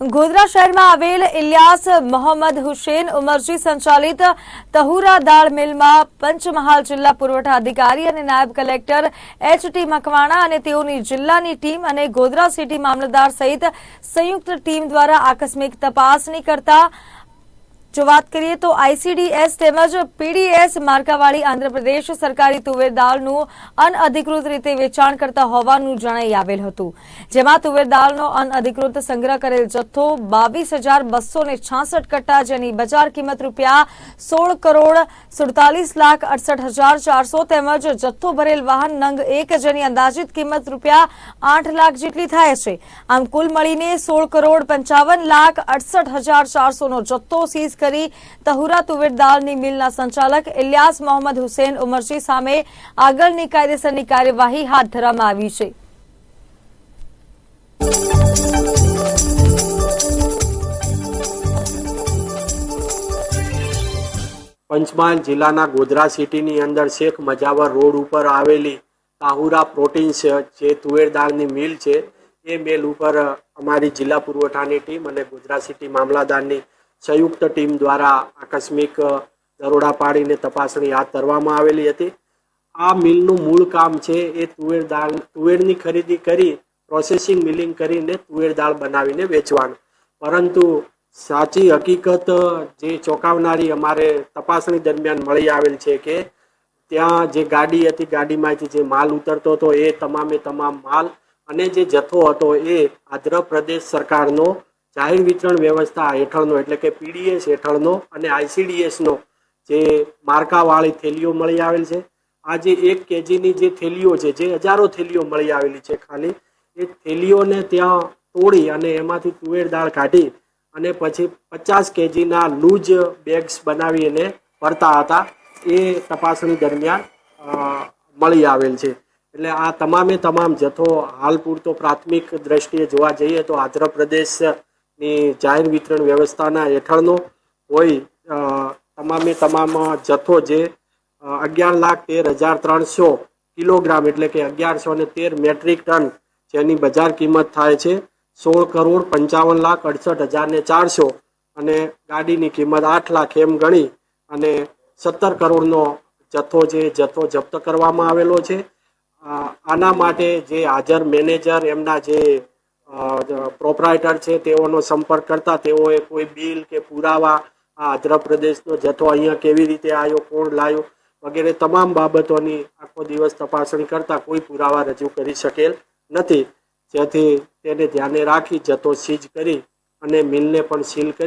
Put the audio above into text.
ગોધરા શહેરમાં આવેલ ઇલિયાસ મોહમ્મદ હુસેન ઉમરજી સંચાલિત તહુરા દાળ મિલમાં પંચમહાલ જિલ્લા પુરવઠા અધિકારી અને નાયબ કલેક્ટર એચ ટી મકવાણા અને તેઓની જિલ્લાની ટીમ અને ગોધરા સિટી મામલતદાર સહિત સંયુક્ત ટીમ દ્વારા આકસ્મિક તપાસણી કરતા જો વાત કરીએ તો આઈસીડીએસ તેમજ પીડીએસ માર્કાવાળી આંધ્રપ્રદેશ સરકારી તુવેર દાળનું અનઅધિકૃત રીતે વેચાણ કરતા હોવાનું જણાઈ આવેલ હતું. જેમાં તુવેર દાળનો અનઅધિકૃત સંગ્રહ કરેલ જથ્થો બાવીસ હજાર બસો ને છાસઠ કટ્ટા જેની બજાર કિંમત રૂપિયા સોળ કરોડ સુડતાલીસ લાખ અડસઠ હજાર ચારસો તેમજ જથ્થો ભરેલ વાહન નંગ એક જેની અંદાજિત કિંમત રૂપિયા આઠ લાખ જેટલી થાય છે. આમ કુલ મળીને સોળ કરોડ પંચાવન લાખ અડસઠ હજાર ચારસોનો જથ્થો સીઝ કરી તહુરા તુવેરદારની મિલના સંચાલક ઇલિયાસ મોહમ્મદ હુસેન ઉમરજી સામે આગળની કાયદેસરની કાર્યવાહી હાથ ધરવામાં આવી છે. પંચમહાલ જિલ્લાના ગોધરા સિટીની અંદર શેખ મજાવર રોડ ઉપર આવેલી તાહુરા પ્રોટીન્સ જે તુવેર દાળની મિલ છે, એ મિલ ઉપર અમારી જિલ્લા પુરવઠાની ટીમ અને ગોધરા સિટી મામલાદારની સંયુક્ત ટીમ દ્વારા આકસ્મિક દરોડા પાડીને તપાસણી હાથ ધરવામાં આવેલી હતી. આ મિલનું મૂળ કામ છે એ તુવેર દાળ, તુવેરની ખરીદી કરી પ્રોસેસિંગ મિલિંગ કરીને તુવેર દાળ બનાવીને વેચવાનું. પરંતુ સાચી હકીકત જે ચોંકાવનારી અમારે તપાસણી દરમિયાન મળી આવેલ છે કે ત્યાં જે ગાડી હતી, ગાડીમાંથી જે માલ ઉતરતો હતો એ તમામે તમામ માલ અને જે જથ્થો હતો એ આંધ્રપ્રદેશ સરકારનો જાહેર વિતરણ વ્યવસ્થા હેઠળનો, એટલે કે પીડીએસ હેઠળનો અને આઈસીડીએસનો જે માર્કાવાળી થેલીઓ મળી આવેલ છે. આ જે એક કેજીની જે થેલીઓ છે, જે હજારો થેલીઓ મળી આવેલી છે ખાલી, એ થેલીઓને ત્યાં તોડી અને એમાંથી તુવેર દાળ કાઢી અને પછી પચાસ કેજીના લૂજ બેગ્સ બનાવીને ફરતા હતા. એ તપાસણી દરમિયાન મળી આવેલ છે. એટલે આ તમામે તમામ જથ્થો હાલ પૂરતો પ્રાથમિક દ્રષ્ટિએ જોવા જઈએ તો આંધ્રપ્રદેશની જાહેર વિતરણ વ્યવસ્થાના હેઠળનો હોય તમામે તમામ જથ્થો જે અગિયાર લાખ તેર હજાર ત્રણસો કિલોગ્રામ એટલે કે અગિયારસો ને તેર મેટ્રિક ટન જેની બજાર કિંમત થાય છે, સોળ કરોડ પંચાવન લાખ અડસઠ હજાર ને ચારસો અને ગાડીની કિંમત આઠ લાખ એમ ગણી અને સત્તર કરોડનો જથ્થો જે જથ્થો જપ્ત કરવામાં આવેલો છે. આના માટે જે હાજર મેનેજર એમના જે પ્રોપરાઇટર છે, તેઓનો સંપર્ક કરતા તેઓએ કોઈ બિલ કે પુરાવા, આ આંધ્રપ્રદેશનો જથ્થો અહીંયા કેવી રીતે આવ્યો, કોણ લાવ્યો, વગેરે તમામ બાબતોની આખો દિવસ તપાસણી કરતા કોઈ પુરાવા રજૂ કરી શકેલ નથી. જેથી તેને ધ્યાને રાખી જથ્થો સીઝ કરી અને મિલને પણ સીલ કરી